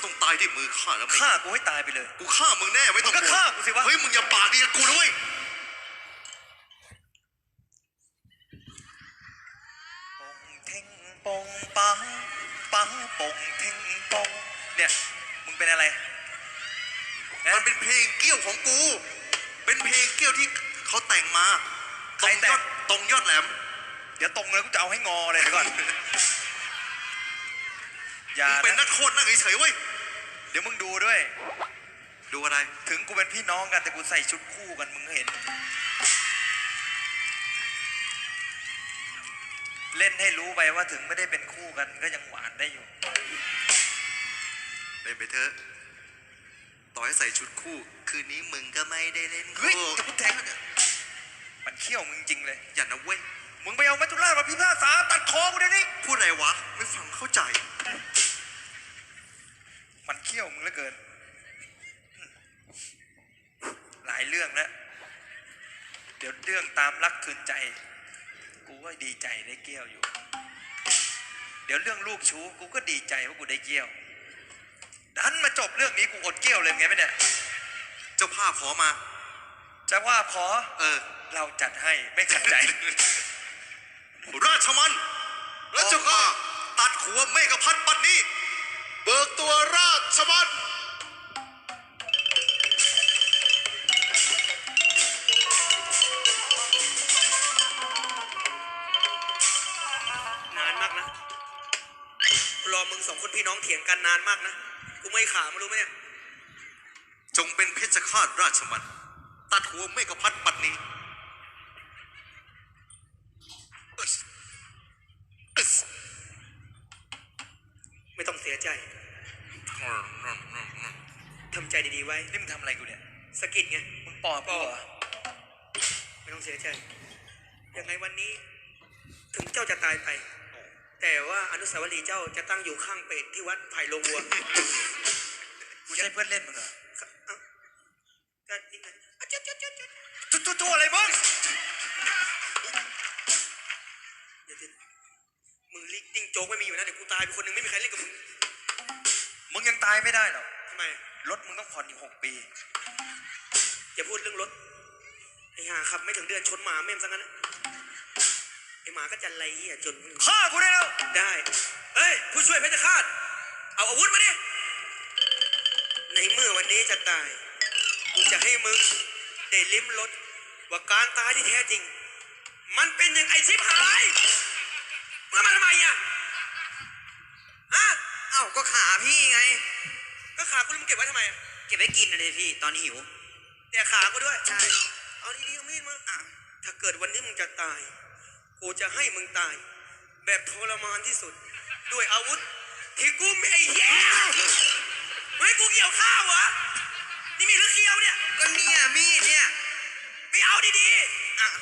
จะต้องตายด้วยมือข้าแล้วไม่ฆ่ากูให้ตายไปเลย กูฆ่ามึงแน่ไม่ต้องมึงก็ห่วงฆ่ากูสิวะ เฮ้ยมึงอย่าปากดีกับกูนะเว้ยปงเท่งปงปังปังปงเท่งปงเนี่ยมึงเป็นอะไรนะมันเป็นเพลงเกี้ยวของกู เป็นเพลงเกี้ยวที่เขาแต่งมาใคตรรงแต่ยงอดตรงยอดแหลม เดี๋ยวตรงเลยกูจะเอาให้งอเลยเดี๋ยวก่อน อย่ามึงเป็นนะนักโทษนั่งเฉยๆเว้ย เดี๋ยวมึงดูด้วย ดูอะไร ถึงกูเป็นพี่น้องกันแต่กูใส่ชุดคู่กันมึงก็เห็น เล่นให้รู้ไปว่าถึงไม่ได้เป็นคู่กันก็ยังหวานได้อยู่เป็นไปเถอะ ต่อให้ใส่ชุดคู่ คืนนี้มึงก็ไม่ได้เล่นเฮ้ยคู่จะกูแทงมันมันเขี้ยวมึงจริงเลย อย่านะเว้ย มึงไปเอามัจจุราชมาพิพากษาตัดคอกูเดี๋ยวนี้ พูดอะไรวะ ไม่ฟังเข้าใจมันเขี้ ยวมึงเหลือเกิน หลายเรื่องแล้ว เดี๋ยวเรื่องตามรักคืนใจ กูก็ดีใจได้เกี้ยวอยู่ เดี๋ยวเรื่องลูกชู้กูก็ดีใจว่ากูได้เกี้ยว ดันมาจบเรื่องนี้กูอดเกี้ยวเลยไงไหมเนี่ยเจ้าภาพขอมา จะว่าขอ เออ เราจัดให้ไม่ขัดใจ ราชมันและเจ้าข้าตัดหัวเมฆพัฒน์ปัดนี้เบิกตัว ราชมันนานมากนะรอมึงสองคนพี่น้องเถียงกันนานมากนะ กูไม่ขามารู้ไหมเนี่ย จงเป็นเพชฌฆาตราชมันตัดหัวเมฆพัฒน์ปัดนี้อึ๊สอึ๊สไม่ต้องเสียใจ ทำใจดีๆไว้นี่มึงทำอะไรกูเนี่ยสะกิดไงมึงปอบกูเหรอไม่ต้องเสียใจยังไงวันนี้ ถึงเจ้าจะตายไป แต่ว่าอนุสาวรีย์เจ้าจะตั้งอยู่ข้างเป็ดที่วัดไผ่โลงวัวกูใช่เพื่อนเล่นมึงเหรอเอ้าก็นี่ไงอะเจ๊ะเจ๊ะเจ๊ะเจ๊ะจุ๊จุ๊อะไรมึงเดี๋ยวๆมึงลิกติ้งโจ๊กไม่มีอยู่นะเดี๋ยวกูตายเป็นคนหนึ่งไม่มีใครเล่นกับมึง มึงยังตายไม่ได้หรอกทำไม รถมึงต้องผ่อนอยู่หกปี อย่าพูดเรื่องรถ ไอ้ห่าขับไม่ถึงเดือนชนหมาแม่มซะงั้นนะไอ้หมาก็จันไรเหี้ยจนฆ่ากูได้แล้ว ได้ เฮ้ย ผู้ช่วยเพชรฆาต เอาอาวุธมาดิ ในเมื่อวันนี้จะตาย กูจะให้มึงได้ลิ้มรสว่าการตายที่แท้จริง มันเป็นยังไงชิบหายมึงเอามาทำไมอะฮะเอ้า ก็ขาพี่ไง ก็ขากูแล้วมึงเก็บไว้ทำไมอะเก็บไว้กินเลยพี่ ตอนหิว แต่ขากูด้วย ใช่ เอาดีๆเอามีดมาอะถ้าเกิดวันนี้มึงจะตาย กูจะให้มึงตาย แบบทรมานที่สุด ด้วยอาวุธ ที่กูไม่ไอ้แย่เฮ้ยกูเกี่ยวข้าวเหรอ นี่มีหรือเกี่ยวเนี่ย ก็เนี่ยมีดเนี่ย ไม่เอาดีอะๆ